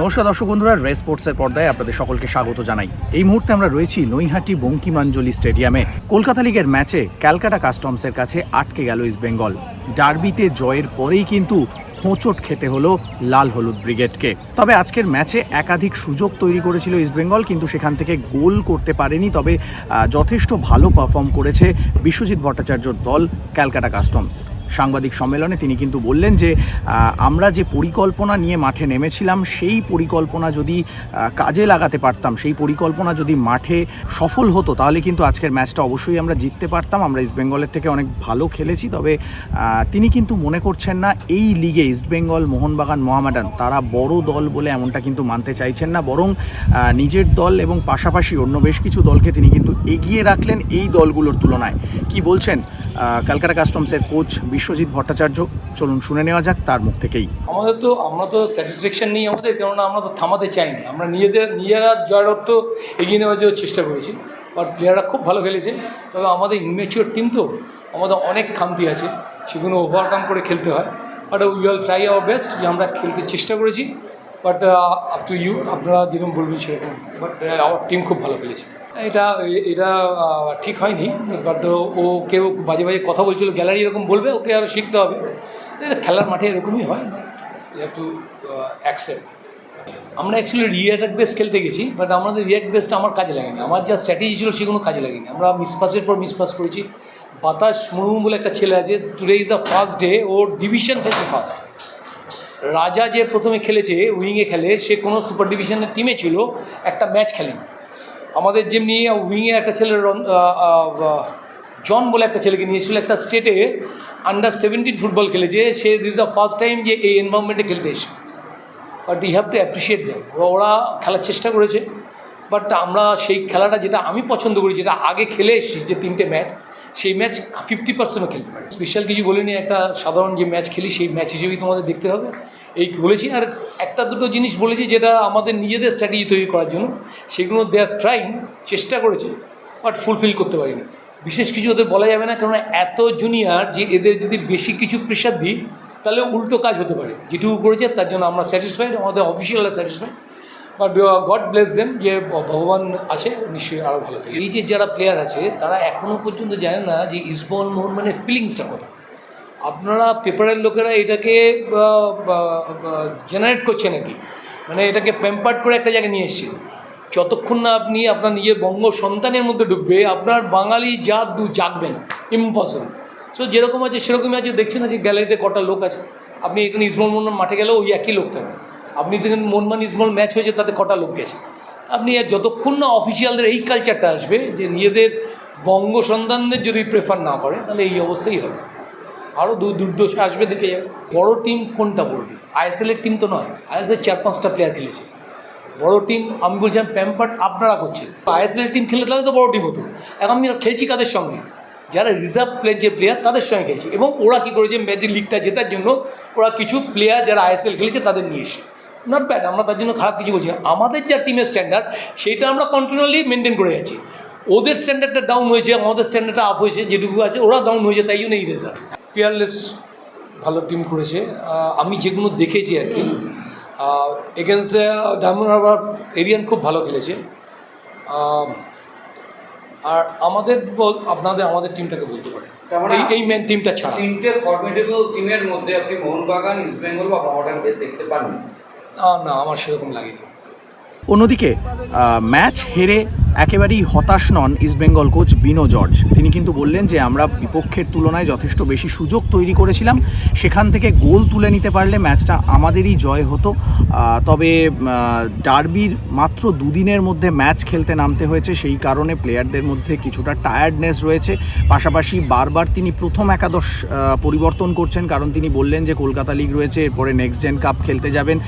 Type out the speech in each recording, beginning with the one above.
নমস্কার দর্শক বন্ধুরা রেস স্পোর্টসের পর্দায় আপনাদের সকলকে স্বাগত জানাই। এই মুহূর্তে আমরা রয়েছি নৈহাটি বঙ্কিমাঞ্জলি স্টেডিয়ামে। কলকাতা লিগের ম্যাচে ক্যালকাটা কাস্টমসের কাছে আটকে গেল ইস্টবেঙ্গল ডার্বিতে জয়ের পরেই কিন্তু হোঁচট খেতে হলো লাল হলুদ ব্রিগেডকে। তবে আজকের ম্যাচে একাধিক সুযোগ তৈরি করেছিল ইস্টবেঙ্গল কিন্তু সেখান থেকে গোল করতে পারেনি। তবে যথেষ্ট ভালো পারফর্ম করেছে বিশ্বজিৎ ভট্টাচার্যর দল ক্যালকাটা কাস্টমস। সাংবাদিক সম্মেলনে তিনি কিন্তু বললেন যে আমরা যে পরিকল্পনা নিয়ে মাঠে নেমেছিলাম, সেই পরিকল্পনা যদি কাজে লাগাতে পারতাম, সেই পরিকল্পনা যদি মাঠে সফল হতো, তাহলে কিন্তু আজকের ম্যাচটা অবশ্যই আমরা জিততে পারতাম। আমরা ইস্টবেঙ্গলের থেকে অনেক ভালো খেলেছি, তবে তিনি কিন্তু মনে করছেন না এই লিগে ইস্টবেঙ্গল মোহনবাগান, মোহামেডান, তারা বড় দল বলে এমনটা কিন্তু মানতে চাইছেন না, বরং নিজের দল এবং পাশাপাশি অন্য বেশ কিছু দলকে তিনি কিন্তু এগিয়ে রাখলেন এই দলগুলোর তুলনায়। কি বলছেন? ক্যালকাটা কাস্টমসের কোচ বিশ্বজিৎ ভট্টাচার্য, চলুন শুনে নেওয়া যাক তার মুখ থেকেই। আমাদের তো, আমরা তো স্যাটিসফ্যাকশন নিই আমাদের, কেননা আমরা তো থামাতে চাইনি। আমরা নিজেদের, নিজেরা জয়রত্ব এগিয়ে নেওয়ার জন্য চেষ্টা করেছি বাট প্লেয়াররা খুব ভালো খেলেছে। তবে আমাদের ইমেচিওর টিম তো, আমাদের অনেক খামতি আছে। সেগুলো ওভারকাম করে খেলতে হয়। But we will try our best যে আমরা খেলতে চেষ্টা করেছি। বাট আপ টু ইউ আপনারা যেরকম বলবেন সেরকম। বাট আমার টিম খুব ভালো খেলেছে। এটা এটা ঠিক হয়নি। বাট ও কেউ বাজে বাজে কথা বলছিল, গ্যালারি এরকম বলবে, ওকে আরও শিখতে হবে। খেলার মাঠে এরকমই হয়। হ্যাভ টু অ্যাকসেপ্ট আমরা অ্যাকচুয়ালি রিয়াক্ট বেস খেলতে গেছি বাট আমাদের রিয়াক্ট বেসটা আমার কাজে লাগেনি। আমার যা স্ট্র্যাটেজি ছিল, সেগুলো কাজে লাগেনি। আমরা মিসপাসের পর মিসপাস করেছি। বাতাস মুরমু বলে একটা ছেলে আছে today is the first day of division খেলছে ফার্স্ট রাজা যে প্রথমে খেলেছে উইংয়ে খেলে, সে কোনো সুপার ডিভিশনের টিমে ছিল, একটা ম্যাচ খেলেনি। আমাদের যেমনি উইংয়ে একটা ছেলে জন বলে একটা ছেলেকে নিয়েছিল, একটা স্টেটে আন্ডার সেভেন্টিন ফুটবল খেলেছে, সে দিস দ্য ফার্স্ট টাইম যে এই এনভায়রনমেন্টে খেলতে এসে but you have to appreciate them ওরা খেলার চেষ্টা করেছে বাট আমরা সেই খেলাটা যেটা আমি পছন্দ করি, যেটা আগে খেলে এসেছি, যে তিনটে ম্যাচ সেই ম্যাচ ফিফটি পার্সেন্টও খেলতে পারি। স্পেশাল কিছু বলিনি, একটা সাধারণ যে ম্যাচ খেলি, সেই ম্যাচ হিসেবেই তোমাদের দেখতে হবে। এই বলেছি, আর একটা দুটো জিনিস বলেছি যেটা আমাদের নিজেদের স্ট্র্যাটেজি তৈরি করার জন্য। সেগুলো দে আর ট্রাইং চেষ্টা করেছে বাট ফুলফিল করতে পারিনি। বিশেষ কিছু ওদের বলা যাবে না কারণ এত জুনিয়র যে এদের যদি বেশি কিছু প্রেশার দিই, তাহলে উল্টো কাজ হতে পারে। যেটুকু করেছে, তার জন্য আমরা স্যাটিসফাইড আমাদের অফিসিয়ালরা satisfied but God bless them যে ভগবান আছে, নিশ্চয়ই আরও ভালো থাকে। এই যে যারা প্লেয়ার আছে, তারা এখনও পর্যন্ত জানে না যে ইসবল মোহন মানে ফিলিংসটা কথা আপনারা পেপারের লোকেরা এটাকে জেনারেট করছে নাকি? মানে এটাকে প্যাম্পার্ড করে একটা জায়গায় নিয়ে এসছে। যতক্ষণ না আপনি আপনার নিজের বঙ্গ সন্তানের মধ্যে ঢুকবে, আপনার বাঙালি জাত দু জাগবে না। ইম্পসিবল সো যেরকম আছে, সেরকমই আছে। দেখছেন না যে গ্যালারিতে কটা লোক আছে। আপনি এখানে ইসমল মোহন মাঠে গেলেও ওই একই লোক থাকে। আপনি দেখেন মনমান ইসমল ম্যাচ হয়েছে, তাতে কটা লোক গেছে। আপনি যতক্ষণ না অফিসিয়ালদের এই কালচারটা আসবে, যে নিজেদের বঙ্গ সন্তানদের যদি প্রেফার না করে, তাহলে এই অবস্থাই হবে। আরও দুর্দশ আসবে দেখে বড়ো টিম কোনটা বলবে? আইএসএলের টিম তো নয়। আইএসএল চার পাঁচটা প্লেয়ার খেলেছে। বড় টিম আমি বলছিলাম প্যাম্পার্ট আপনারা করছেন। আইএসএলের টিম খেলে তাহলে তো বড় টিম হতো। এখন আমি খেলছি কাদের সঙ্গে? যারা রিজার্ভ প্লেয়ার যে প্লেয়ার তাদের সঙ্গে খেলছি। এবং ওরা কী করেছে? ম্যাচের লিগটা জেতার জন্য ওরা কিছু প্লেয়ার যারা আইএসএল খেলেছে, তাদের নিয়ে এসে নট ব্যাড আমরা তার জন্য খারাপ কিছু বলছি আমাদের যা টিমের স্ট্যান্ডার্ড সেটা আমরা কন্টিনিউয়ালি মেনটেন করে যাচ্ছি। ওদের স্ট্যান্ডার্ডটা ডাউন হয়েছে, আমাদের স্ট্যান্ডার্ডটা আপ হয়েছে, যেটুকু আছে, ওরা ডাউন হয়েছে, তাই জন্য এই রেজাল্ট পিয়ারলেস ভালো টিম করেছে। আমি যেগুলো দেখেছি আর কি। এগেন্সট ডায়মন্ড হারবার এরিয়ান খুব ভালো খেলেছে। আর আমাদের বল- আপনাদের আমাদের টিমটাকে বলতে পারে তার মানে এই এই মেন টিমটা ছাড়া। তিনটে ফর্মেটেবল টিমের মধ্যে আপনি মোহনবাগান ইস্টবেঙ্গল বা মহাডানকে দেখতে পাননি? আহ, না আমার সেরকম লাগেনি। অন্যদিকে ম্যাচ হেরে একেবারেই হতাশ নন ইস্টবেঙ্গল কোচ বিনো জর্জ। তিনি কিন্তু বললেন যে, আমরা বিপক্ষের তুলনায় যথেষ্ট বেশি সুযোগ তৈরি করেছিলাম। সেখান থেকে গোল তুলে নিতে পারলে ম্যাচটা আমাদেরই জয় হতো। তবে ডার্বির মাত্র দুদিনের মধ্যে ম্যাচ খেলতে নামতে হয়েছে। সেই কারণে প্লেয়ারদের মধ্যে কিছুটা টায়ার্ডনেস রয়েছে। পাশাপাশি বারবার তিনি প্রথম একাদশ পরিবর্তন করছেন। কারণ তিনি বললেন যে, কলকাতা লিগ রয়েছে, এরপরে নেক্সট জেন কাপ খেলতে যাবেন।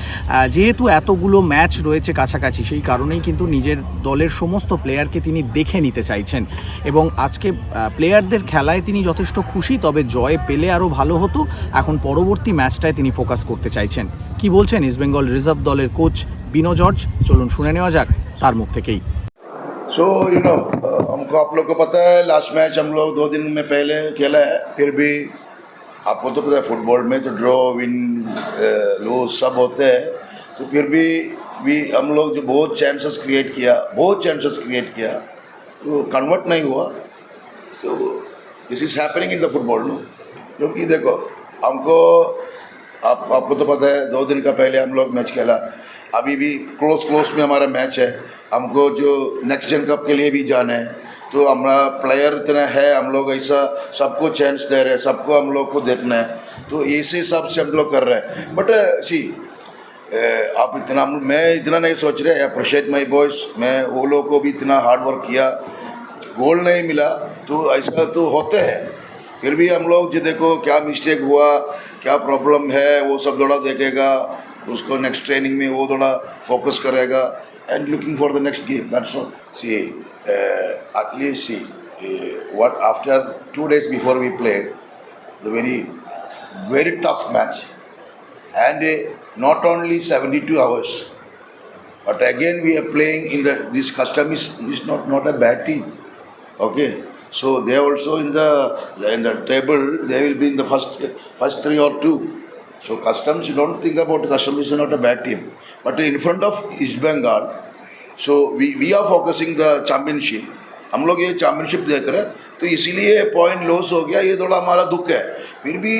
যেহেতু এতগুলো ম্যাচ রয়েছে কাছাকাছি, সেই কারণেই কিন্তু নিজের দলের সমস্ত প্লেয়ারকে তিনি দেখে নিতে চাইছেন এবং আজকে আহ, প্লেয়ারদের খেলায় তিনি যথেষ্ট খুশি তবে জয় পেলে আরও ভালো হতো এখন পরবর্তী ম্যাচটায় তিনি ফোকাস করতে চাইছেন কি বলছেন ইস্টবেঙ্গল রিজার্ভ দলের কোচ বিনো জর্জ চলুন শুনে নেওয়া যাক তার মুখ থেকেই सो यू नो हमको आप लोग को पता है लास्ट मैच हम लोग दो दिन में पहले खेला है फिर भी आपको तो पता है फुटबॉल में तो ड्रॉ विन लूज सब होते हैं तो फिर भी भी हम लोग जो बहुत चांसेस क्रिएट किया, बहुत चांसेस क्रिएट किया तो कन्वर्ट नहीं हुआ। तो this is happening in the football no क्योंकि देखो, हमको, आप, आपको तो पता है, दो दिन का पहले हम लोग मैच खेला। अभी भी क्लोज क्लोज में हमारा मैच है। हमको जो नेक्स्ट जन कप के लिए भी जाना है। तो हमारा प्लेयर इतना है, हम लोग ऐसा सबको चांस दे रहे हैं, सबको हम लोग को देखना है। तो इसी हिसाब से हम लोग कर रहे हैं। बट सी आप इतना मैं इतना नहीं सोच रहे अप्रिशिएट माई बॉयज़ मैं वो लोग को भी इतना हार्ड वर्क किया। गोल नहीं मिला तो ऐसा तो होते हैं। फिर भी हम लोग जो देखो क्या मिस्टेक हुआ क्या प्रॉब्लम है वो सब थोड़ा देखेगा उसको नेक्स्ट ट्रेनिंग में वो थोड़ा फोकस करेगा and looking for the next game that's all see at least see after two days before we played the very very tough match. And uh, not only 72 hours but again we are playing in the this custom is, is not not a bad team okay so they are also in the in the table they will be in the first first three or two so customs you don't think about customs is not a bad team but in front of east bengal so we we are focusing the championship हम लोग ये championship देख रहे हैं तो इसीलिए point loss हो गया ये थोड़ा हमारा दुख है फिर भी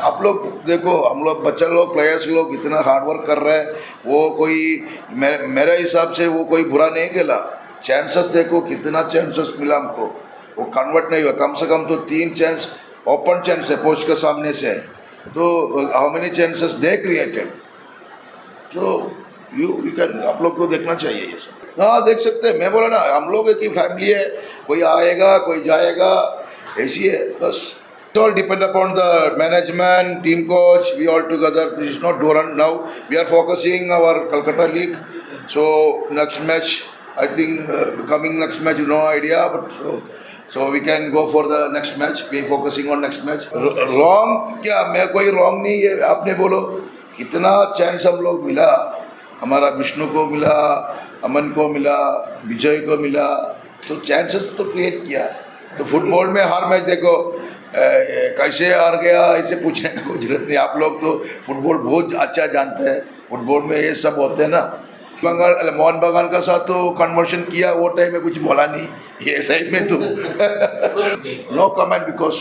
आप लोग देखो हम लोग बच्चा लोग प्लेयर्स लोग इतना हार्ड वर्क कर रहे हैं। वो कोई मे, मेरे हिसाब से वो कोई बुरा नहीं खेला। चांसेस देखो कितना चांसेस मिला हमको। वो कन्वर्ट नहीं हुआ। कम से कम तो तीन चांस ओपन चांस है पोस्ट के सामने से। है तो how many chances they created तो यू यू कैन आप लोग को देखना चाहिए ये सब। हाँ देख सकते हैं। मैं बोला ना हम लोग की फैमिली है। कोई आएगा कोई जाएगा ऐसी है बस। It all depend upon the management, team coach, we all together. It's not done now. We are focusing our Calcutta league. So next match, I think uh, coming next match, no idea, but so, so we can go for the next match. We are focusing on next match. R- wrong क्या मैं कोई wrong नहीं है आपने बोलो कितना chance हम लोग मिला हमारा विष्णु को मिला अमन को मिला विजय को मिला तो चांसेस तो क्रिएट किया तो फुटबॉल में हर मैच देखो अ, कैसे हार गया, ऐसे पूछने की कोई ज़रूरत नहीं। आप लोग तो फुटबॉल बहुत अच्छा जानते हैं। फुटबॉल में ये सब होते हैं ना। बंगाल, मोहन बगान का साथ तो कन्वर्शन किया, वो टाइम में कुछ बोला नहीं। ये सही में तो। No comment because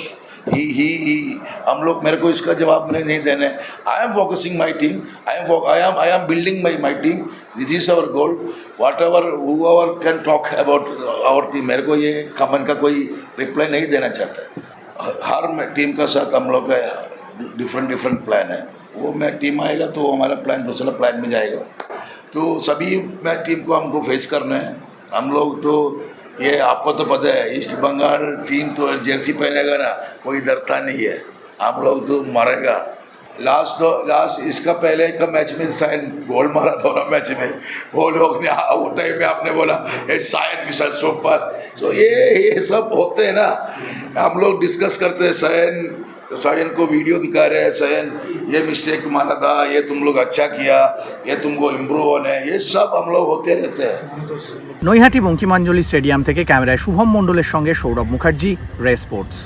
he he he हम लोग, मेरे को इसका जवाब मैंने नहीं देना I am focusing my team I am I am I am building my my team this is our goal whatever who can talk about our team मेरे को ये कमेंट का कोई रिप्लाई नहीं देना चाहता। है हर टीम का साथ हम लोग का डिफरेंट डिफरेंट प्लान है। वो मैं टीम आएगा तो हमारा प्लान दूसरा प्लान में जाएगा। तो सभी मैं टीम को हमको फेस करना है। हम लोग तो ये आपको तो पता है ईस्ट बंगाल टीम तो जर्सी पहनेगा ना, कोई डरता नहीं है। हम लोग तो मरेगा। लास्ट तो लास्ट इसका पहले का मैच में साइन गोल मारा था ना मैच में वो लोग ने हाँ, वो टाइम में आपने बोला ये साइन मिसल सुपर तो ये ये सब होते हैं ना हम लोग डिस्कस करते हैं साइन सायन को वीडियो दिखा रहे हैं सायन ये मिस्टेक मारा था ये तुम लोग अच्छा किया ये तुमको इम्प्रूव होना है ये सब हम लोग होते रहते हैं নৈহাটি বঙ্কিমাঞ্জলি স্টেডিয়াম থেকে ক্যামেরায় শুভম মণ্ডলের সঙ্গে সৌরভ মুখার্জি রে স্পোর্টস